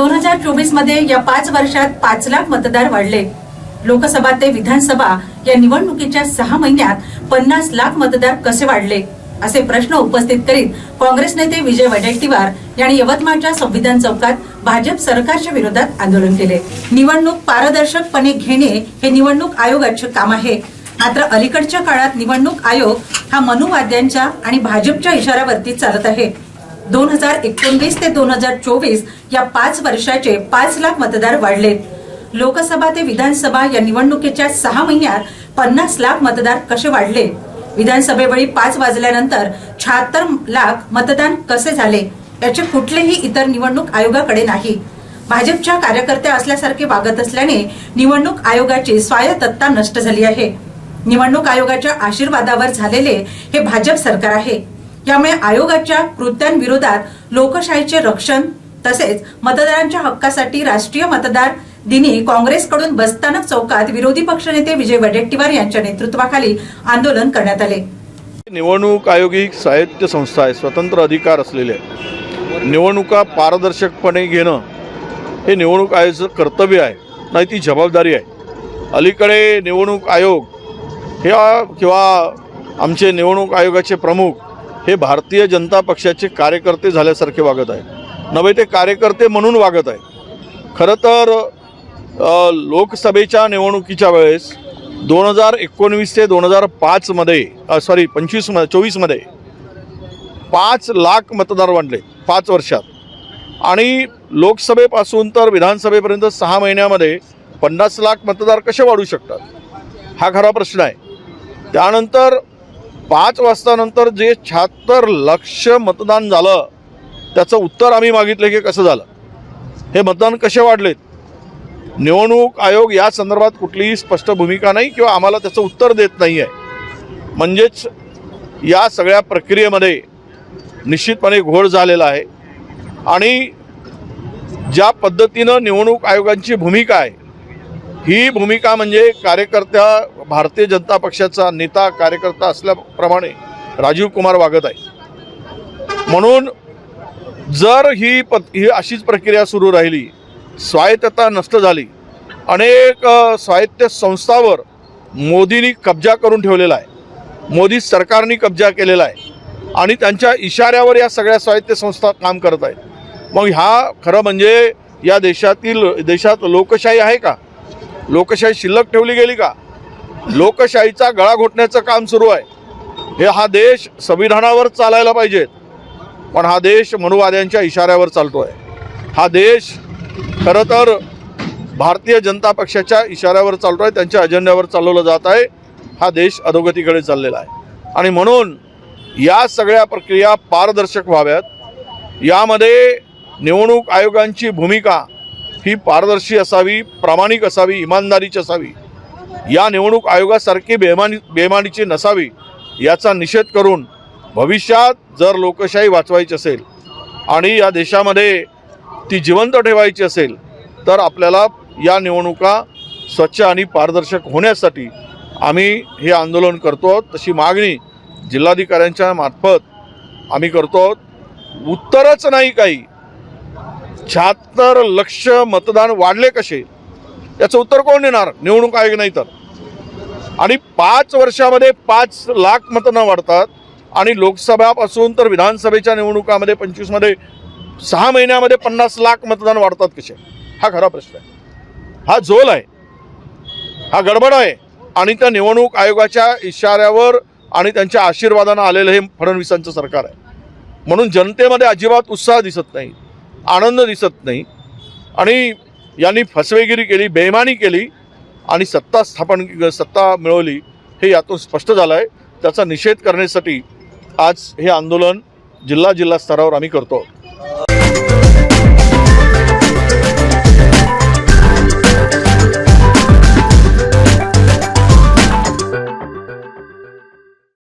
दोन हजार चोवीसमध्ये या पाच वर्षात पाच लाख मतदार वाढले. लोकसभा ते विधानसभा या निवडणुकीच्या सहा महिन्यात पन्नास लाख मतदार कसे वाढले असे प्रश्न उपस्थित करीत काँग्रेस नेते विजय वडेट्टीवार यांनी यवतमाळच्या संविधान चौकात भाजप सरकारच्या विरोधात आंदोलन केले. निवडणूक पारदर्शकपणे घेणे हे निवडणूक आयोगाचे काम आहे. मात्र अलीकडच्या काळात निवडणूक आयोग हा मनुवाद्यांच्या आणि भाजपच्या इशाऱ्यावरती चालत आहे. दोन हजार एकोणवीस ते दोन हजार चोवीस या पाच वर्षाचे पाच लाख मतदार वाढलेत. लोकसभा ते विधानसभा या निवडणुकीच्या सहा महिन्यात पन्नास लाख मतदार कसे वाढले? विधानसभेवेळी पाच वाजल्यानंतर शहात्तर लाख मतदान कसे झाले? याचे कुठलेही इतर निवडणूक आयोगाकडे नाही. भाजपच्या कार्यकर्त्या असल्यासारखे वागत असल्याने निवडणूक आयोगाची स्वायत्तता नष्ट झाली आहे. निवडणूक आयोगाच्या आशीर्वादावर झालेले हे भाजप सरकार आहे. यामुळे आयोगाच्या कृत्यांविरोधात लोकशाहीचे रक्षण तसेच मतदारांच्या हक्कासाठी राष्ट्रीय मतदार दिनी काँग्रेसकडून बस्तानक चौकात विरोधी पक्षनेते विजय वडेट्टीवार यांच्या नेतृत्वाखाली आंदोलन करण्यात आले. निवडणूक आयोग ही साहित्य संस्था आहे स्वतंत्र अधिकार असलेले निवडणुका पारदर्शकपणे घेणं हे निवडणूक आयोगाचं कर्तव्य आहे नाही ती जबाबदारी आहे. अलीकडे निवडणूक आयोग हे किंवा आमचे निवडणूक आयोगाचे प्रमुख हे भारतीय जनता पक्षाचे कार्यकर्ते झाल्यासारखे वागत आहे. नव्हे ते कार्यकर्ते म्हणून वागत आहे. खरं तर लोकसभेच्या निवडणुकीच्या वेळेस दोन हजार एकोणवीस ते दोन हजार पाचमध्ये सॉरी पंचवीस म चोवीसमध्ये पाच लाख मतदार वाढले पाच वर्षात. आणि लोकसभेपासून तर विधानसभेपर्यंत सहा महिन्यामध्ये पन्नास लाख मतदार कसे वाढू शकतात? हा खरा प्रश्न आहे. त्यानंतर पाच वाजतानंतर जे शहात्तर लक्ष मतदान झालं त्याचं उत्तर आम्ही मागितलं की कसं झालं? हे मतदान कसे वाढलेत? निवडणूक आयोग या संदर्भात कुठलीही स्पष्ट भूमिका नाही किंवा आम्हाला त्याचं उत्तर देत नाही आहे म्हणजेच या सगळ्या प्रक्रियेमध्ये निश्चितपणे घोळ झालेला आहे. आणि ज्या पद्धतीनं निवडणूक आयोगांची भूमिका आहे ही भूमिका म्हणजे कार्यकर्त्या भारतीय जनता पक्षाचा नेता कार्यकर्ता असल्याप्रमाणे राजीव कुमार वागत आहे म्हणून जर ही प ही अशीच प्रक्रिया सुरू राहिली स्वायत्तता नष्ट झाली अनेक स्वायत्त संस्थावर मोदींनी कब्जा करून ठेवलेला आहे मोदी सरकारने कब्जा केलेला आहे आणि त्यांच्या इशाऱ्यावर या सगळ्या स्वायत्त संस्था काम करत आहेत. मग ह्या खरं म्हणजे या देशातील देशात लोकशाही आहे का? लोकशाही शिल्लक ठेवली गेली का? लोकशाहीचा गळा घोटण्याचं काम सुरू आहे. हे हा देश संविधानावर चालायला पाहिजेत. पण हा देश मनुवाद्यांच्या इशाऱ्यावर चालतो आहे हा देश खरं तर भारतीय जनता पक्षाच्या इशाऱ्यावर चालतो आहे त्यांच्या अजेंड्यावर चालवलं जात आहे. हा देश अधोगतीकडे चाललेला आहे. आणि म्हणून या सगळ्या प्रक्रिया पारदर्शक व्हाव्यात. यामध्ये निवडणूक आयोगांची भूमिका ही पारदर्शी असावी प्रामाणिक असावी इमानदारीची असावी. या निवडणूक आयोगासारखी बेमानी बेमानीची नसावी याचा निषेध करून भविष्यात जर लोकशाही वाचवायची असेल आणि या देशामध्ये ती जिवंत ठेवायची असेल तर आपल्याला या निवडणुका स्वच्छ आणि पारदर्शक होण्यासाठी आम्ही हे आंदोलन करतो आहोत. तशी मागणी जिल्हाधिकाऱ्यांच्या मार्फत आम्ही करतो आहोत. उत्तरच नाही काही. शहात्तर लक्ष मतदान वाढले कसे? याचं उत्तर कोण देणार? निवडणूक आयोग नाही तर. आणि पाच वर्षामध्ये पाच लाख मतदान वाढतात. आणि लोकसभापासून तर विधानसभेच्या निवडणुकामध्ये पंचवीसमध्ये सहा महिन्यामध्ये पन्नास लाख मतदान वाढतात कसे? हा खरा प्रश्न आहे. हा झोल आहे. हा गडबड आहे. आणि त्या निवडणूक आयोगाच्या इशाऱ्यावर आणि त्यांच्या आशीर्वादानं आलेलं हे फडणवीसांचं सरकार आहे. म्हणून जनतेमध्ये अजिबात उत्साह दिसत नाही. आनंद दिसत नाही. आणि यांनी फसवेगिरी केली बेमानी केली आणि सत्ता स्थापन सत्ता मिळवली हे यातून स्पष्ट झालं आहे त्याचा निषेध करण्यासाठी आज हे आंदोलन जिल्हा जिल्हा स्तरावर आम्ही करतो आहोत.